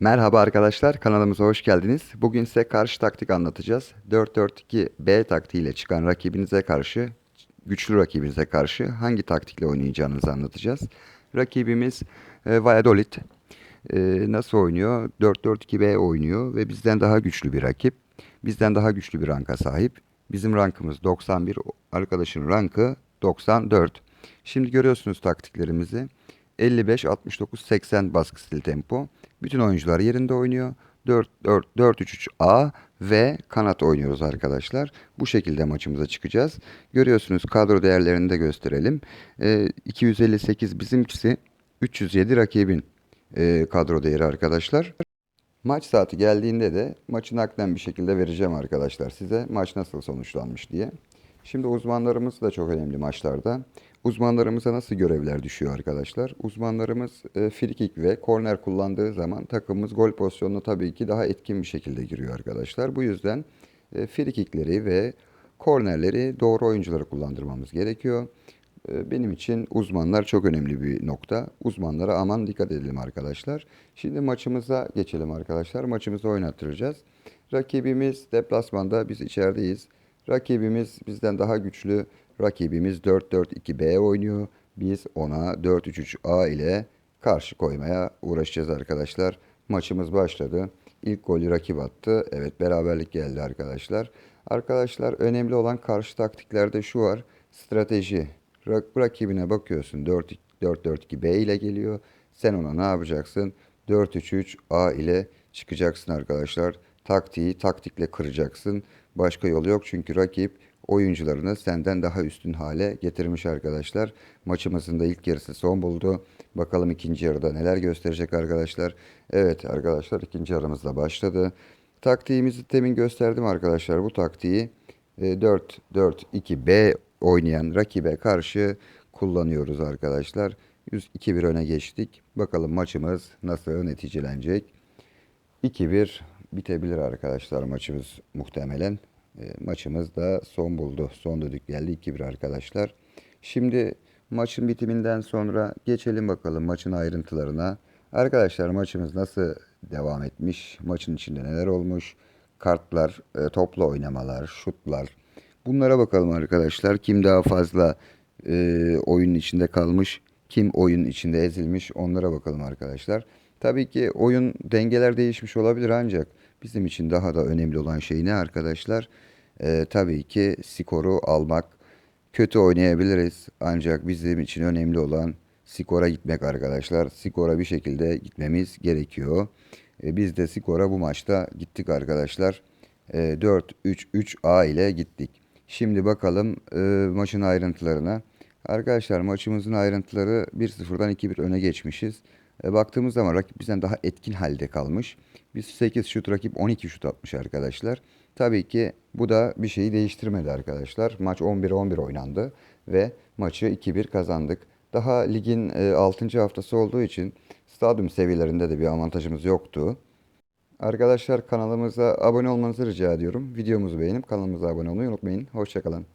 Merhaba arkadaşlar, kanalımıza hoş geldiniz. Bugün size karşı taktik anlatacağız. 4-4-2-B taktiğiyle çıkan rakibinize karşı, güçlü rakibinize karşı hangi taktikle oynayacağınızı anlatacağız. Rakibimiz e, Valladolid. E, nasıl oynuyor? 4-4-2-B oynuyor ve bizden daha güçlü bir rakip. Bizden daha güçlü bir ranka sahip. Bizim rankımız 91, arkadaşın rankı 94. Şimdi görüyorsunuz taktiklerimizi. 55, 69, 80 baskı stil tempo. Bütün oyuncular yerinde oynuyor. 4 4 4 3 3 A ve kanat oynuyoruz arkadaşlar. Bu şekilde maçımıza çıkacağız. Görüyorsunuz kadro değerlerini de gösterelim. Ee, 258 bizimkisi, 307 rakibin e, kadro değeri arkadaşlar. Maç saati geldiğinde de maçı naklen bir şekilde vereceğim arkadaşlar size. Maç nasıl sonuçlanmış diye. Şimdi uzmanlarımız da çok önemli maçlarda. Uzmanlarımıza nasıl görevler düşüyor arkadaşlar? Uzmanlarımız e, frikik ve korner kullandığı zaman takımımız gol pozisyonuna tabii ki daha etkin bir şekilde giriyor arkadaşlar. Bu yüzden e, frikikleri ve kornerleri doğru oyuncuları kullandırmamız gerekiyor. E, Benim için uzmanlar çok önemli bir nokta. Uzmanlara aman dikkat edelim arkadaşlar. Şimdi maçımıza geçelim arkadaşlar. Maçımızı oynattıracağız. Rakibimiz deplasmanda, biz içerideyiz. Rakibimiz bizden daha güçlü. Rakibimiz 4-4-2-B oynuyor. Biz ona 4-3-3-A ile karşı koymaya uğraşacağız arkadaşlar. Maçımız başladı. İlk golü rakip attı. Evet beraberlik geldi arkadaşlar. Arkadaşlar önemli olan karşı taktiklerde şu var. Strateji. Rak- rakibine bakıyorsun 4-4-2-B ile geliyor. Sen ona ne yapacaksın? 4-3-3-A ile çıkacaksın arkadaşlar. Taktiği taktikle kıracaksın. Başka yolu yok çünkü rakip oyuncularını senden daha üstün hale getirmiş arkadaşlar. Maçımızın da ilk yarısı son buldu. Bakalım ikinci yarıda neler gösterecek arkadaşlar. Evet arkadaşlar ikinci yarımız da başladı. Taktiğimizi temin gösterdim arkadaşlar. Bu taktiği e, 4-4-2-B oynayan rakibe karşı kullanıyoruz arkadaşlar. 102-1 öne geçtik. Bakalım maçımız nasıl neticelenecek. 2-1 bitebilir arkadaşlar maçımız muhtemelen. E, maçımız da son buldu. Son düdük geldi 2-1 arkadaşlar. Şimdi maçın bitiminden sonra geçelim bakalım maçın ayrıntılarına. Arkadaşlar maçımız nasıl devam etmiş? Maçın içinde neler olmuş? Kartlar, e, toplu oynamalar, şutlar. Bunlara bakalım arkadaşlar. Kim daha fazla e, oyunun içinde kalmış, kim oyun içinde ezilmiş onlara bakalım arkadaşlar. Tabii ki oyun dengeler değişmiş olabilir ancak bizim için daha da önemli olan şey ne arkadaşlar? Ee, tabii ki skoru almak. Kötü oynayabiliriz ancak bizim için önemli olan skora gitmek arkadaşlar. Skora bir şekilde gitmemiz gerekiyor. Ee, biz de skora bu maçta gittik arkadaşlar. Ee, 4-3-3-A ile gittik. Şimdi bakalım e, maçın ayrıntılarına. Arkadaşlar maçımızın ayrıntıları 1-0'dan 2-1 öne geçmişiz. E, baktığımız zaman rakip bizden daha etkin halde kalmış. Biz 8 şut rakip 12 şut atmış arkadaşlar. Tabii ki bu da bir şeyi değiştirmedi arkadaşlar. Maç 11-11 oynandı ve maçı 2-1 kazandık. Daha ligin e, 6. haftası olduğu için stadyum seviyelerinde de bir avantajımız yoktu. Arkadaşlar kanalımıza abone olmanızı rica ediyorum. Videomuzu beğenip kanalımıza abone olmayı unutmayın. Hoşçakalın.